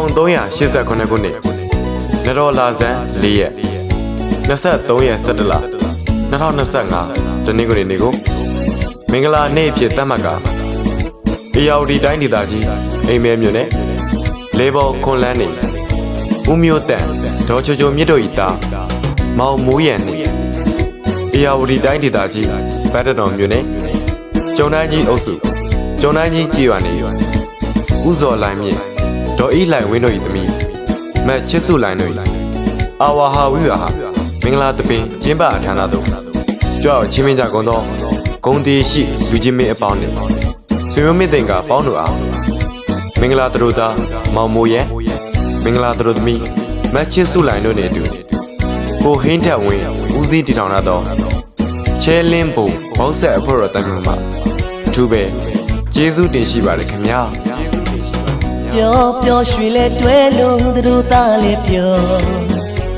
1389ခုနှစ်နတော်လာဇန်၄ရက်23ရက်17လ2025တနင်္ဂနွေနေ့ကိုမင်္ဂလာနေ့အဖြစ်သတ်မှတ်ကာအေယာဝတီတိုင်းဒေသကြီးအိမ်မဲမြို့နယ်လေဘော်ခွန်လန်းနေဦးမျိုးတန်ဒေါ်ချိုချိုမြစ်တို့ဤသားမောင်မိုးရန်နေအေယာဝတီတိုင်းဒေသကြီးဗတ်တတော်မြို့နယ်ကျုံတိုင်းကြီးအုပ်စုကျုံတိုင်းကြီးကြည်ရွာနေဦးစော်လိုင်းမြင့် ဒေါ်အေးလှိုင်ဝင်းတို့၏သမီးမတ်ချစ်စုလိုင်တို့၏အာဝါဟာဝိဝါဟာမင်္ဂလာသပင်ကျင်းပအခမ်းအနားသို့ကြောက်ချင်းမင်းကြကုန်သောဂုံတီရှိလူချင်းမင်းအပေါင်းနှင့်ဆွေမျိုးမင်းတင်ကပေါင်းတို့အားမင်္ဂလာသတို့သားမောင်မိုးရဲ့မင်္ဂလာသတို့သမီးမတ်ချစ်စုလိုင်တို့နှင့်အတူကိုဟင်းထက်ဝင်းဦးစီးတည်ထောင်ရသောချဲလင်းဘုံဘောက်ဆက်အဖွဲ့တော်တန်မြတ်မှာအထူးပဲကျေးဇူးတင်ရှိပါတယ်ခင်ဗျာ ပျော်ပျော်ရွှင်လဲတွဲလို့သူတို့သားလေးပျော်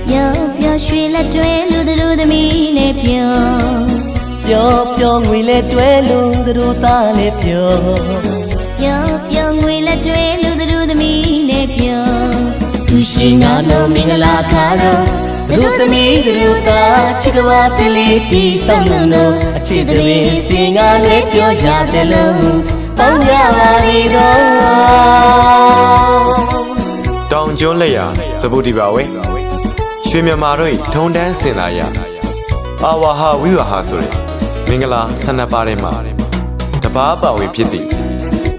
ပျော်ပျော်ရွှင်လက်တွဲလူသူတို့သမီးလေးပျော်ပျော်ပျော်ငွေလဲတွဲလို့သူတို့သားလေးပျော်ပျော်ပျော်ငွေလက်တွဲလူသူတို့သမီးလေးပျော်သူရှိငါတို့မင်္ဂလာခါတော့သူတို့သမီးသူတို့သားချစ်ကဘာတလေးတီဆောင်လုံးတို့အချစ်တွေစင်ကားလေးပြောကြတယ်လို့ ပေါင်းကြပါလေတော့တောင်ကျွန်းလက်ရာစပုတိပါဝဲရွှေမြန်မာတို့၏ထုံတန်းစင်လာရအာဝါဟာဝိဝါဟာဆိုတဲ့မင်္ဂလာဆန္ဒပါထဲမှာတပားပါဝင်ဖြစ်သည့်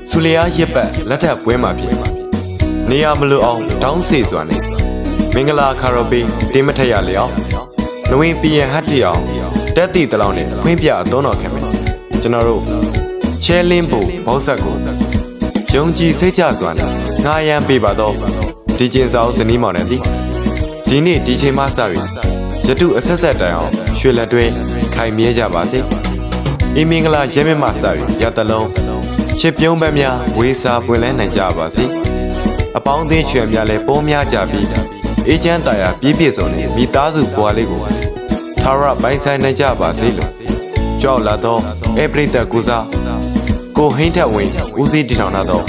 ဆူလျာရစ်ပတ်လက်ထပ်ပွဲမှာဖြစ်နေရမလို့အောင်တောင်းစေစွာနဲ့မင်္ဂလာခါရောပေးတင်းမထက်ရလျောက်နဝင်းပြည်ရန်ဟတ်တီအောင်တက်တီတလောင်းနဲ့ခွင့်ပြအသွန်းတော်ခံမယ်ကျွန်တော်တို့ ချဲလင်းဖို့ဘောက်ဆက်ကိုယုံကြည်စိတ်ကြစွာနဲ့ငာယံပေးပါတော့ဒီကျင်စာအုပ်ဇနီးမောင်နဲ့ဒီဒီနေ့ဒီချိန်မှစပြီးယတုအဆက်ဆက်တိုင်အောင်ရွှေလက်တွဲခိုင်မြဲကြပါစေအင်းမင်္ဂလာရဲမြတ်မှစပြီးရတလုံးချစ်ပြုံးပန်းများဝေစာပွင့်လဲနိုင်ကြပါစေအပေါင်းအသင်းချွေများလည်းပိုးများကြပြီးအေဂျင့်တာယာပြည့်ပြည့်စုံနဲ့မိသားစုပွားလေးကိုထာဝရပိုင်ဆိုင်နိုင်ကြပါစေလို့ကြောက်လာတော့အပရိသတ်ကူစား ကိုဟင်းထက်ဝင်ဦးစီးတည်ထောင်လာတော့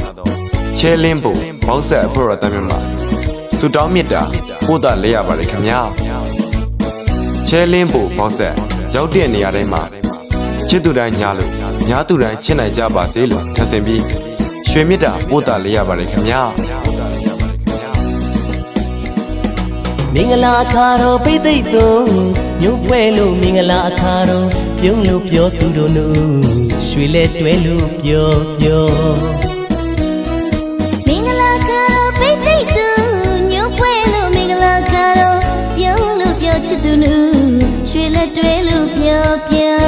ချဲလင်းဖို့ဘောက်ဆက်အဖွဲ့တော်တမ်းမြတ်မှာသူတောင်းမြစ်တာပို့တာလဲရပါတယ်ခင်ဗျာချဲလင်းဖို့ဘောက်ဆက်ရောက်တဲ့နေရာတိုင်းမှာချစ်သူတိုင်းညားလို့ညားသူတိုင်းချစ်နိုင်ကြပါစေလို့ထပ်ဆင်ပြီးရွှေမြစ်တာပို့တာလဲရပါတယ်ခင်ဗျာမင်္ဂလာအခါတော်ပိတ်သိက်သွန်ညို့ပွဲလို့မင်္ဂလာအခါတော်ပြုံးလို့ပြောသူတို့နု ရွှေလဲတွဲလို့ပြောပြောမင်္ဂလာခါတော့ပိတ်ပိတ်သူညို့ပွဲလို့မင်္ဂလာခါတော့ပြုံးလို့ပြောချစ်သူနူရွှေလက်တွဲလို့ပြောပြော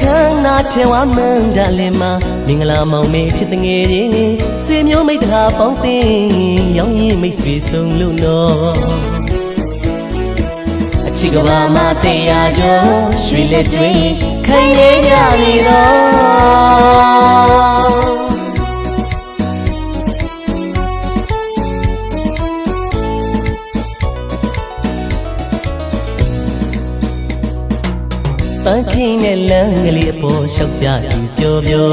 ခန္ဓာထဲဝမန္တလည်းမှာမင်္ဂလာမောင်မေချစ်တငယ်ချင်းဆွေမျိုးမိတ္တဟာပေါင်းတင်ရောင်းရင်မိတ်ဆွေဆုံးလို့နော်အချစ်ကဘာမတရားကြောရွှေလက်တွေ ခိုင်နေကြလေတော့ပန်းခင်းနဲ့လမ်းကလေးအပေါ်လျှောက်ကြသူပြောပြော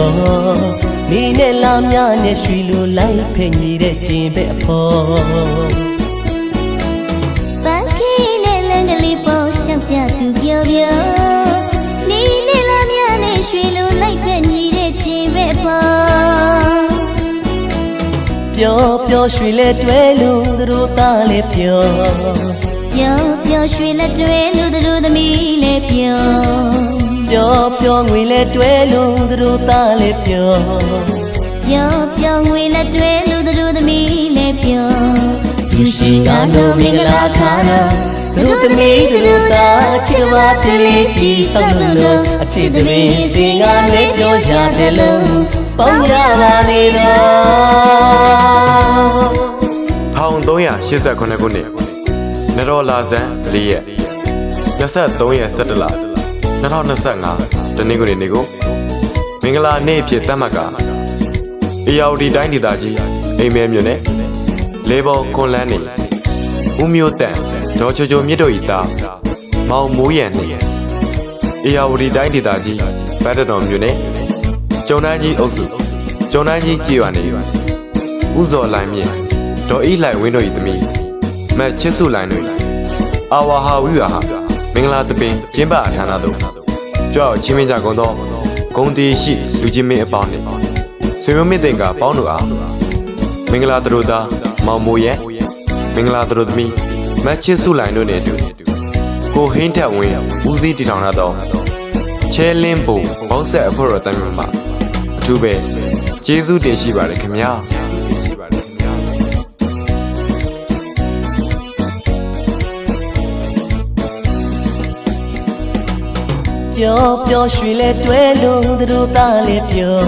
နေနဲ့လာများနဲ့ရွှီလိုလိုက်ဖင်ကြီးတဲ့ကျင်ပဲအဖော်ပန်းခင်းနဲ့လမ်းကလေးပေါ်ရှောက်ကြသူပြောပြော ပျော်ပျော်ရွှီလဲတွဲလို့သူတို့သားလဲပျော်ပျော်ပျော်ရွှေလက်တွဲလူသူတို့သမီးလေးပျော်ပျော်ပျော်ငွေလဲတွဲလို့သူတို့သားလဲပျော်ပျော်ပျော်ငွေလက်တွဲလူသူတို့သမီးလေးပျော်သူရှိငါတို့မင်္ဂလာခါတော့သူတို့သမီးသူတို့သားချစ်ပါကလေးတီဆောင်လို့အချစ်သမီးစင်ကားနဲ့ပြောကြတယ်လို့ပေါင်းကြပါလေတော့ 1389ခုနှစ်နတော်လာဇန်၄ရက်23ရက်17လ2025တနင်္ဂနွေနေ့ကိုမင်္ဂလာနေ့အဖြစ်သတ်မှတ်ကာအေယာဝတီတိုင်းဒေသကြီးအိမ်မဲမြို့နယ်လေဘော်ခွန်လန်းနေဦးမျိုးတန်ဒေါ်ချိုချိုမြစ်တို့ဤသားမောင်မိုးရန်နေအေယာဝတီတိုင်းဒေသကြီးဗတ်တတော်မြို့နယ်ကျုံတိုင်းကြီးအုပ်စုကျုံတိုင်းကြီးကြေးရွာနေဥဇော်လိုင်းမြင့် ဒေါ်ဤလိုက်ဝင်းတို့၏သမီးမတ်ချစ်စုလိုင်းတို့၏အာဝါဟာဝိဝါဟာမင်္ဂလာသပင်ကျင်းပအဌာနသို့ကြောက်ချင်းမင်းကြကုန်သောဂုံတီရှိလူချင်းမင်းအပေါင်းနှင့်ဆွေမျိုးမင်းတင်ကပေါင်းတို့အားမင်္ဂလာသတို့သားမောင်မိုးရဲ့မင်္ဂလာသတို့သမီးမတ်ချစ်စုလိုင်းတို့နှင့်အတူကိုဟင်းထက်ဝင်းဦးစီးတည်ထောင်ရသောချဲလင်းဘုံဘောက်ဆက်အဖွဲ့တော်တမ်းမြတ်မှာအထူးပဲကျေးဇူးတင်ရှိပါတယ်ခင်ဗျာ ပျော်ပျော်ရွှင်လဲတွဲလို့သူတို့သားလဲပျော်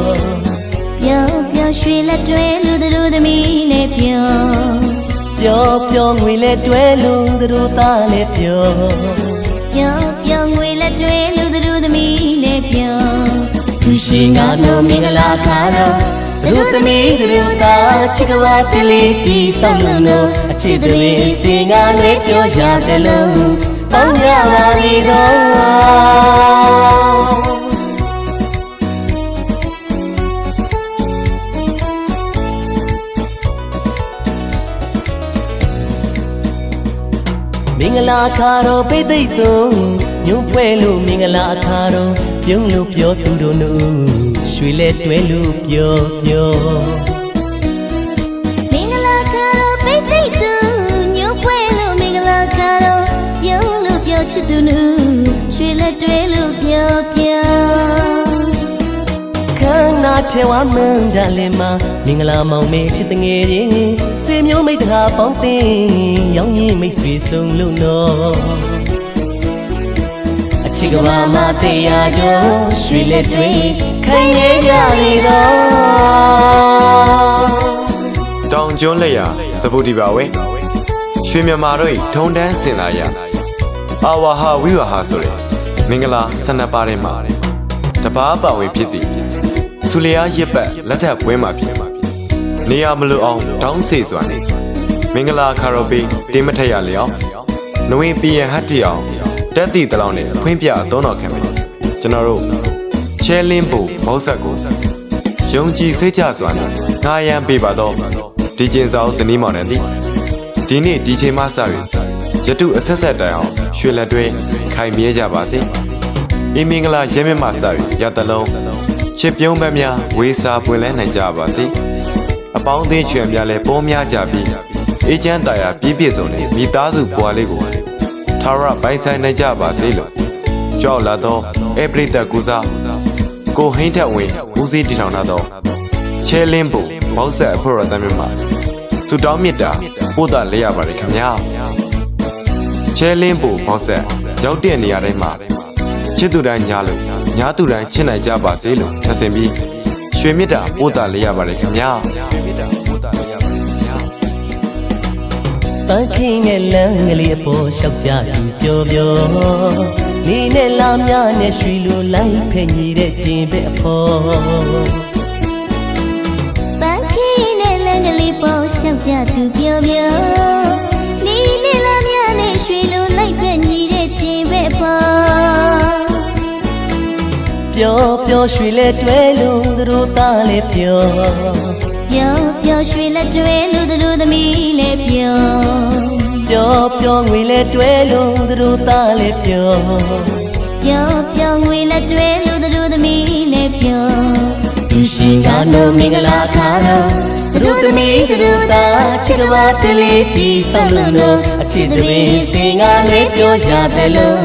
ပျော်ပျော်ရွှင်လက်တွဲလူသူတို့သမီးလေးပျော်ပျော်ပျော်ငွေလဲတွဲလို့သူတို့သားလဲပျော်ပျော်ပျော်ငွေလက်တွဲလူသူတို့သမီးလေးပျော်သူရှိငါတို့မင်္ဂလာခါတော့သူတို့သမီးသူတို့သားချစ်ကဝါကလေးတီဆောက်လုံးတို့အချစ်သမီးစင်ငါနဲ့ပြောကြတယ်လို့ ပေါင်းရပါလိမ့်တော့မင်္ဂလာခါတော့ပိတ်သိပ်သုံးညွန့်ပွဲလို့မင်္ဂလာခါတော့ပြုံးလို့ပြောသူတို့နုရွှေလဲတွဲလို့ပြောပြော ချစ်သူနူရွှေလက်တွဲလို့ပြောပြောခန္ဓာထဲဝမန်းကြလင်မှာမင်္ဂလာမောင်မေချစ်တငယ်ချင်းဆွေမျိုးမိတ်တကာပေါင်းတင်ရောင်းရင်မိတ်ဆွေဆုံးလို့နော်အချစ်ကဘာမတရားကြရွှေလက်တွေခိုင်နေကြလေတော့တောင်ကျွန်းလက်ရာစပုတိပါဝဲရွှေမြန်မာတို့၏ထုံတန်းစင်လာရ အာဝါဟာဝိဝါဟာဆိုတဲ့မင်္ဂလာဆန္ဒပါတဲ့မှာတပားပါဝင်ဖြစ်သည်ဆူလျားရစ်ပတ်လက်ထပ်ပွဲမှာဖြစ်နေရမလို့အောင်တောင်းစေစွာနေမင်္ဂလာခါရောပင်းတင်းမထက်ရလျောင်းနဝင်းပီယံဟတ်တီအောင်တက်တီတလောင်းနဲ့ဖွင့်ပြအသုံးတော်ခံမယ်ကျွန်တော်တို့ချဲလင်းဘူမောက်ဆက်ကိုယုံကြည်စိတ်ချစွာနဲ့ငာယံပေးပါတော့ဒီကျင်ဆောင်ဇနီးမောင်နဲ့သည်ဒီနေ့ဒီချိန်မှစပြီး ယတုအဆက်ဆက်တိုင်အောင်ရွှေလက်တွဲခိုင်မြဲကြပါစေအင်းမင်္ဂလာရဲမြတ်မှစပြီးရတလုံးချစ်ပြုံးပန်းများဝေစာပွင့်လဲနိုင်ကြပါစေအပေါင်းအသင်းချွေများလဲပေါများကြပြီးအေးချမ်းတရားပြည့်ပြည့်စုံတဲ့မိသားစုဘဝလေးကိုထာဝရပိုင်ဆိုင်နိုင်ကြပါစေလို့ကြောက်လာသောအပရိသတ်ကူစားကိုဟင်းထက်ဝင်ဦးစီးတည်ထောင်လာသောချဲလင်းဘူမောက်ဆက်အဖွဲ့တော်တမ်းမြတ်မှာသူတောင်းမြတ်တာပို့တာလဲရပါတယ်ခင်ဗျာ ချဲလင်းဘူမောက်ဆက်ရောက်တဲ့နေရာတိုင်းမှာချစ်သူတိုင်းညားလို့ညားသူတိုင်းချစ်နိုင်ကြပါစေလို့ထပ်ဆင်ပြီးရွှေမြတ်တာပို့တာလဲရပါတယ်ခင်ဗျာရွှေမြတ်တာပို့တာလဲရပါတယ်ခင်ဗျာပန်းခင်းနဲ့လမ်းကလေးအပေါ်လျှောက်ကြသူပြောပြောနေနဲ့လာများနဲ့ရွှေလိုလိုက်ဖဲ့ညီတဲ့ကျင်ပဲအဖော်ပန်းခင်းနဲ့လမ်းကလေးပေါ်ရှောက်ကြသူပြောပြော ပျော်ရွှေလဲတွဲလို့သူတို့သားလဲပျော်ပျော်ပျော်ရွှေလက်တွဲလူသူတို့သမီးလေးပျော်ပျော်ပျော်ငွေလဲတွဲလို့သူတို့သားလဲပျော်ပျော်ပျော်ငွေလက်တွဲလူသူတို့သမီးလေးပျော်သူရှိကနိုမင်္ဂလာခါတော့သူတို့သမီးသူတို့သားချစ်ကဝါကလေးတီဆောက်လို့တော့အချစ်သမီးစင်ငါနဲ့ပြောကြတယ်လို့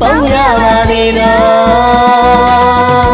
ပေါင်းရပါလေတော့